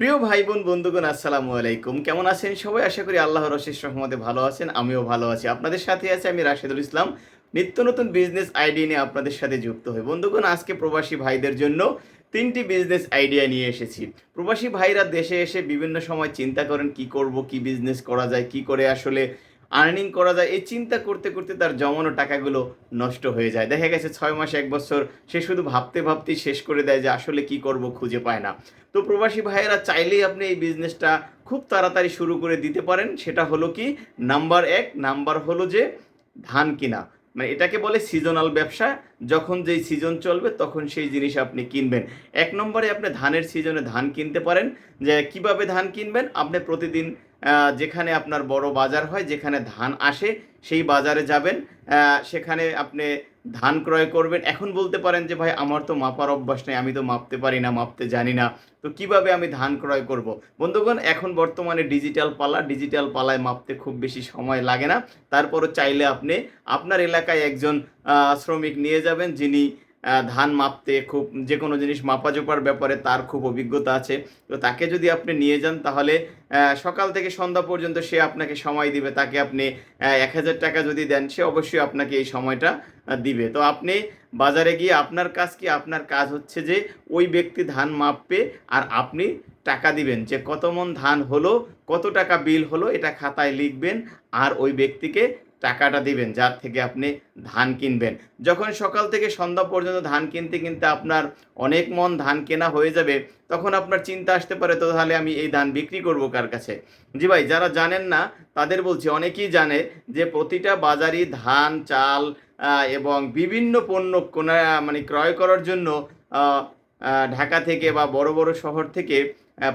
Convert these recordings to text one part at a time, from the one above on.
প্রিয় ভাই বোন বন্ধুগণ, আসসালামু আলাইকুম। কেমন আছেন সবাই? আশা করি আল্লাহর অশেষ রহমতে ভালো আছেন, আমিও ভালো আছি। আপনাদের সাথে আছে আমি রাশেদুল ইসলাম। নিত্য নতুন বিজনেস আইডিয়া নিয়ে আপনাদের সাথে যুক্ত হই। বন্ধুগণ, আজকে প্রবাসী ভাইদের জন্য তিনটি বিজনেস আইডিয়া নিয়ে এসেছি। প্রবাসী ভাইরা দেশে এসে বিভিন্ন সময় চিন্তা করেন, কি করব, কি বিজনেস করা যায়, কি করে আসলে আর্নিং করা যায়, এই চিন্তা করতে করতে তার জমানো টাকাগুলো নষ্ট হয়ে যায়। দেখা গেছে ছয় মাস, এক বছর সে শুধু ভাবতে ভাবতেই শেষ করে দেয় যে আসলে কি করব খুঁজে পায় না। তো প্রবাসী ভাইয়েরা চাইলেই আপনি এই বিজনেসটা খুব তাড়াতাড়ি শুরু করে দিতে পারেন। সেটা হলো কি নাম্বার এক নাম্বার হলো যে ধান কিনা। মানে এটাকে বলে সিজনাল ব্যবসা। যখন যেই সিজন চলবে, তখন সেই জিনিস আপনি কিনবেন। এক নম্বরে আপনি ধানের সিজনে ধান কিনতে পারেন। যে কীভাবে ধান কিনবেন? আপনি প্রতিদিন যেখানে আপনার বড় বাজার হয়, যেখানে ধান আসে, সেই বাজারে যাবেন। সেখানে আপনি ধান ক্রয় করবেন। এখন বলতে পারেন যে, ভাই, আমার তো মাপার অভ্যাস নেই, আমি তো মাপতে পারি না, মাপতে জানি না। তো কীভাবে আমি ধান ক্রয় করব? বন্ধুগণ, এখন বর্তমানে ডিজিটাল পালা ডিজিটাল পালায় মাপতে খুব বেশি সময় লাগে না। তারপরও চাইলে আপনি আপনার এলাকায় একজন শ্রমিক নিয়ে যাবেন, যিনি ধান মাপতে খুব যে কোনো জিনিস মাপাজোপার ব্যাপারে তার খুব অভিজ্ঞতা আছে। তো তাকে যদি আপনি নিয়ে যান, তাহলে সকাল থেকে সন্ধ্যা পর্যন্ত সে আপনাকে সময় দিবে। তাকে আপনি এক হাজার টাকা যদি দেন, সে অবশ্যই আপনাকে এই সময়টা দিবে। তো আপনি বাজারে গিয়ে আপনার কাজ কি? আপনার কাজ হচ্ছে যে, ওই ব্যক্তি ধান মাপবে আর আপনি টাকা দিবেন যে, কত মন ধান হলো, কত টাকা বিল হলো, এটা খাতায় লিখবেন আর ওই ব্যক্তিকে টাকাটা দিবেন, যার থেকে আপনি ধান কিনবেন। যখন সকাল থেকে সন্ধ্যা পর্যন্ত ধান কিনতে কিনতে আপনার অনেক মন ধান কেনা হয়ে যাবে, তখন আপনার চিন্তা আসতে পারে, তো তাহলে আমি এই ধান বিক্রি করব কার কাছে? জি ভাই, যারা জানেন না, তাদের বলছি, অনেকেই জানে যে প্রতিটা বাজারই ধান, চাল এবং বিভিন্ন পণ্য কোনা মানে ক্রয় করার জন্য ঢাকা থেকে বা বড় বড় শহর থেকে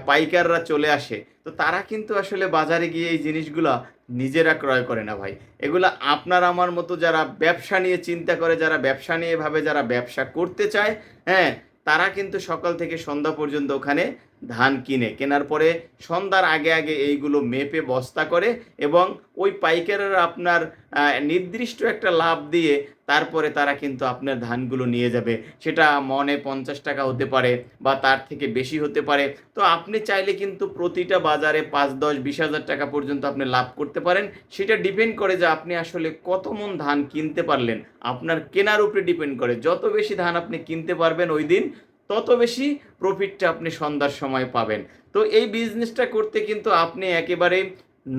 পাইকাররা চলে আসে। তো তারা কিন্তু আসলে বাজারে গিয়ে এই জিনিসগুলা নিজেরা ক্রয় করে না ভাই। এগুলো আপনার আমার মতো যারা ব্যবসা নিয়ে চিন্তা করে, যারা ব্যবসা নিয়ে ভাবে, যারা ব্যবসা করতে চায় হ্যাঁ তারা কিন্তু সকাল থেকে সন্ধ্যা পর্যন্ত ওখানে ধান কিনে। কেনার পরে সন্ধ্যার আগে আগে এইগুলো মেপে বস্তা করে এবং ওই পাইকারেরা আপনার নির্দিষ্ট একটা লাভ দিয়ে তারপরে তারা কিন্তু আপনার ধানগুলো নিয়ে যাবে। সেটা মনে পঞ্চাশ টাকা হতে পারে বা তার থেকে বেশি হতে পারে। তো আপনি চাইলে কিন্তু প্রতিটা বাজারে পাঁচ, দশ, বিশ হাজার টাকা পর্যন্ত আপনি লাভ করতে পারেন। সেটা ডিপেন্ড করে যে আপনি আসলে কত মন ধান কিনতে পারলেন। আপনার কেনার উপরে ডিপেন্ড করে। যত বেশি ধান আপনি কিনতে পারবেন ওই দিন তত বেশি প্রফিটটা আপনি সন্ধ্যার সময় পাবেন। তো এই বিজনেসটা করতে কিন্তু আপনি একেবারে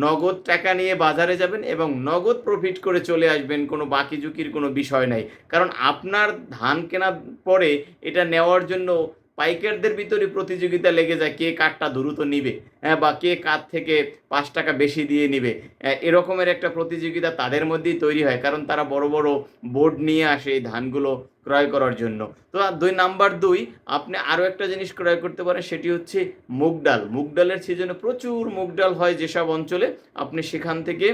নগদ টাকা নিয়ে বাজারে যাবেন এবং নগদ প্রফিট করে চলে আসবেন, কোনো বাকি ঝুঁকির কোনো বিষয় নাই। কারণ আপনার ধান কেনার পরে এটা নেওয়ার জন্য পাইকারদের ভিতরে প্রতিযোগিতা লেগে যায় কে কাঠটা দ্রুত নিবে হ্যাঁ বা কে কাঠ থেকে পাঁচ টাকা বেশি দিয়ে নিবে। এরকমের একটা প্রতিযোগিতা তাদের মধ্যেই তৈরি হয়, কারণ তারা বড় বড় বোর্ড নিয়ে আসে এই ধানগুলো ক্রয় করার জন্য। তো দুই, নাম্বার দুই, আপনি আরও একটা জিনিস ক্রয় করতে পারেন, সেটি হচ্ছে মুগ ডাল। মুগ সিজনে প্রচুর মুগ ডাল হয় যেসব অঞ্চলে আপনি সেখান থেকে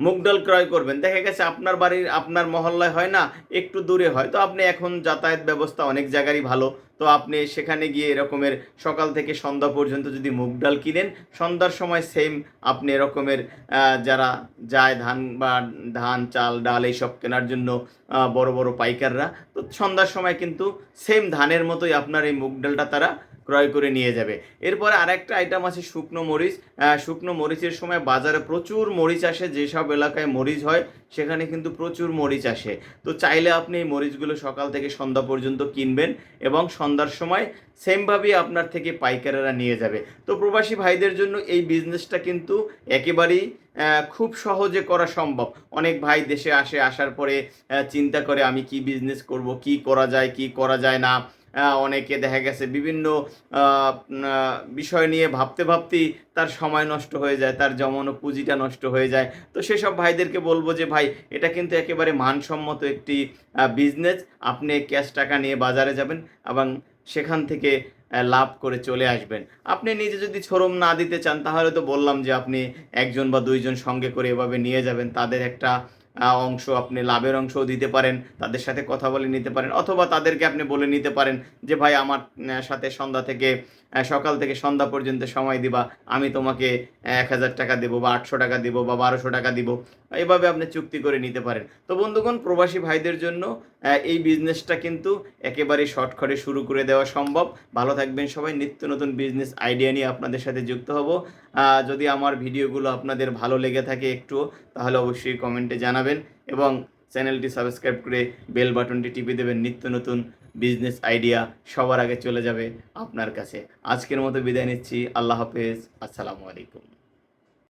মুগ ডাল ক্রয় করবেন। দেখা গেছে আপনার বাড়ির, আপনার মহল্লায় হয় না, একটু দূরে হয়। তো আপনি এখন যাতায়াত ব্যবস্থা অনেক জায়গারই ভালো। তো আপনি সেখানে গিয়ে এরকমের সকাল থেকে সন্ধ্যা পর্যন্ত যদি মুগ ডাল কিনেন, সন্ধ্যার সময় সেম আপনি এরকমের যারা যায় ধান বা ধান, চাল, ডাল এইসব কেনার জন্য বড় বড় পাইকাররা, তো সন্ধ্যার সময় কিন্তু সেম ধানের মতোই আপনার এই মুগ ডালটা তারা ক্রয় করে নিয়ে যাবে। এরপরে আরেকটা আইটেম আছে শুকনো মরিচ। শুকনো মরিচের সময় বাজারে প্রচুর মরিচ আসে, যেসব এলাকায় মরিচ হয়, সেখানে কিন্তু প্রচুর মরিচ আসে। তো চাইলে আপনি এই মরিচগুলো সকাল থেকে সন্ধ্যা পর্যন্ত কিনবেন এবং সন্ধ্যার সময় সেমভাবেই আপনার থেকে পাইকারেরা নিয়ে যাবে। তো প্রবাসী ভাইদের জন্য এই বিজনেসটা কিন্তু একেবারেই খুব সহজে করা সম্ভব। অনেক ভাই দেশে আসে, আসার পরে চিন্তা করে আমি কি বিজনেস করব, কি করা যায়, কি করা যায় না। অনেকে দেখা গেছে বিভিন্ন বিষয় নিয়ে ভাবতে ভাবতেই তার সময় নষ্ট হয়ে যায়, তার জমানো পুঁজিটা নষ্ট হয়ে যায়। তো সেসব ভাইদেরকে বলব যে, ভাই, এটা কিন্তু একেবারে মানসম্মত একটি বিজনেস আপনি ক্যাশ টাকা নিয়ে বাজারে যাবেন এবং সেখান থেকে লাভ করে চলে আসবেন। আপনি নিজে যদি শোরুম না দিতে চান, তাহলে তো বললাম যে, আপনি একজন বা দুইজন সঙ্গে করে এভাবে নিয়ে যাবেন। তাদের একটা অংশ আপনি লাভের অংশও দিতে পারেন, তাদের সাথে কথা বলে নিতে পারেন, অথবা তাদেরকে আপনি বলে নিতে পারেন যে, ভাই, আমার সাথে সন্ধ্যা থেকে সকাল থেকে সন্ধ্যা পর্যন্ত সময় দিবা, আমি তোমাকে এক হাজার টাকা দেবো বা আটশো টাকা দেবো বা বারোশো টাকা দিব। এভাবে আপনি চুক্তি করে নিতে পারেন। তো বন্ধুগণ, প্রবাসী ভাইদের জন্য এই বিজনেসটা কিন্তু একেবারে শর্টকাটে শুরু করে দেওয়া সম্ভব। ভালো থাকবেন সবাই। নিত্য নতুন বিজনেস আইডিয়া নিয়ে আপনাদের সাথে যুক্ত হব। যদি আমার ভিডিওগুলো আপনাদের ভালো লেগে থাকে একটু, তাহলে অবশ্যই কমেন্টে জানাবেন এবং চ্যানেলটি সাবস্ক্রাইব করে বেল বাটনটি টিপে দেবেন। নিত্য নতুন বিজনেস আইডিয়া সবার আগে চলে যাবে আপনার কাছে। আজকের মতো বিদায় নিচ্ছি। আল্লাহ হাফেজ। আসসালামু আলাইকুম।